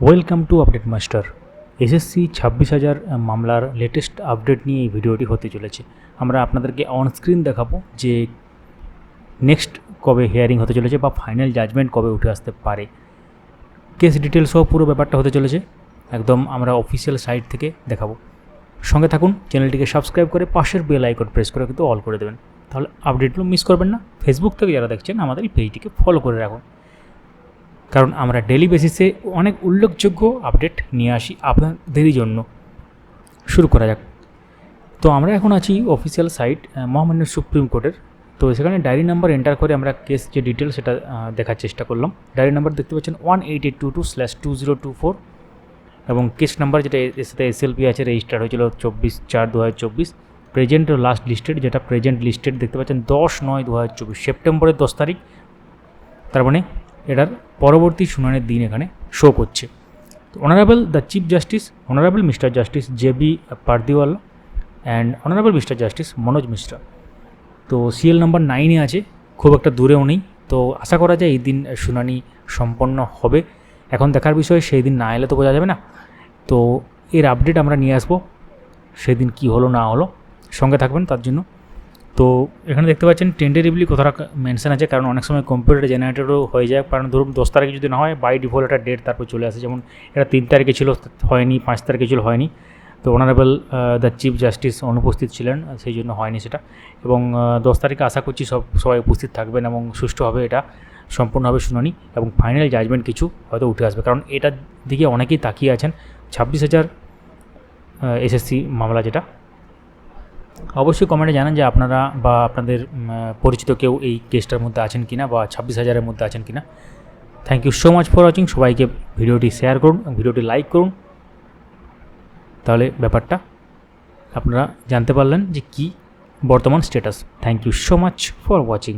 Welcome to update master SSC ছাব্বিশ হাজার মামলার লেটেস্ট আপডেট নিয়ে এই ভিডিওটি হতে চলেছে। আমরা আপনাদেরকে অনস্ক্রিন দেখাবো যে নেক্সট কবে হিয়ারিং হতে চলেছে বা ফাইনাল জাজমেন্ট কবে উঠে আসতে পারে। কেস ডিটেলস পুরো ব্যাপারটা হতে চলেছে। একদম আমরা অফিসিয়াল সাইট থেকে দেখাবো। সঙ্গে থাকুন চ্যানেলটিকে সাবস্ক্রাইব করে পাশের বেল আইকন প্রেস করে কিন্তু অল করে দেবেন। তাহলে আপডেটগুলো মিস করবেন না। ফেসবুক থেকে যারা দেখছেন, আমাদের এই পেজটিকে ফলো করে রাখুন। কারণ আমরা ডেলি বেসিসে অনেক উল্লেখযোগ্য আপডেট নিয়ে আসি আপনাদেরই জন্য। শুরু করা যাক। তো আমরা এখন আছি অফিসিয়াল সাইট মহামান্য সুপ্রিম কোর্টের। তো সেখানে ডায়েরি নাম্বার এন্টার করে আমরা কেস যে ডিটেল সেটা দেখার চেষ্টা করলাম। ডায়েরি নাম্বার দেখতে পাচ্ছেন one eight eight two two slash two zero two four এবং কেস নাম্বার যেটা এর সাথে এসএলপি আছে রেজিস্টার হয়েছিল চব্বিশ চার দু হাজার চব্বিশ প্রেজেন্ট লাস্ট লিস্টেড যেটা প্রেজেন্ট লিস্টেড দেখতে পাচ্ছেন দশ নয় দু হাজার চব্বিশ সেপ্টেম্বরের দশ তারিখ। তার মানে এটার পরবর্তী শুনানির দিন এখানে শো করছে। তো honourable the chief justice honourable mister justice J B Pardiwala and honourable mister justice Manoj Mishra তো সিএল নাম্বার নাইনে আছে, খুব একটা দূরেও নেই। তো আশা করা যায় এই দিন শুনানি সম্পন্ন হবে। এখন দেখার বিষয়, সেই দিন না এলে তো বোঝা যাবে না। তো এর আপডেট আমরা নিয়ে আসব, সেদিন কি হলো না হলো। সঙ্গে থাকবেন, তার জন্য তো এখানে দেখতে পাচ্ছেন টেন্ডেরিভলি কোথাও মেনশন আছে, কারণ অনেক সময় কম্পিউটার জেনারেটরও হয়ে যায়। কারণ ধরুন, দশ তারিখে যদি না হয় বাই ডিফল্ট একটা ডেট তারপর চলে আসে। যেমন এটা তিন তারিখে ছিল, হয়নি, পাঁচ তারিখে ছিল, হয়নি। তো অনারেবল দ্য চিফ জাস্টিস অনুপস্থিত ছিলেন, সেই জন্য হয়নি সেটা। এবং দশ তারিখে আশা করছি সব, সবাই উপস্থিত থাকবেন এবং সুষ্ঠুভাবে এটা, সম্পূর্ণভাবে শুনানি। এবং ফাইনাল জাজমেন্ট কিছু হয়তো উঠে আসবে। কারণ এটার দিকে অনেকেই তাকিয়ে আছেন। ছাব্বিশ হাজার এসএসসি মামলা যেটা অবশ্যই কমেন্টে জানান যে আপনারা বা আপনাদের পরিচিত কেউ এই কেসটার মধ্যে আছেন কিনা বা ছাব্বিশ হাজারের মধ্যে আছেন কিনা। Thank you so much for watching সবাইকে ভিডিওটি শেয়ার করুন ভিডিওটি লাইক করুন। তাহলে ব্যাপারটা আপনারা জানতে পারলেন যে কি বর্তমান status thank you so much for watching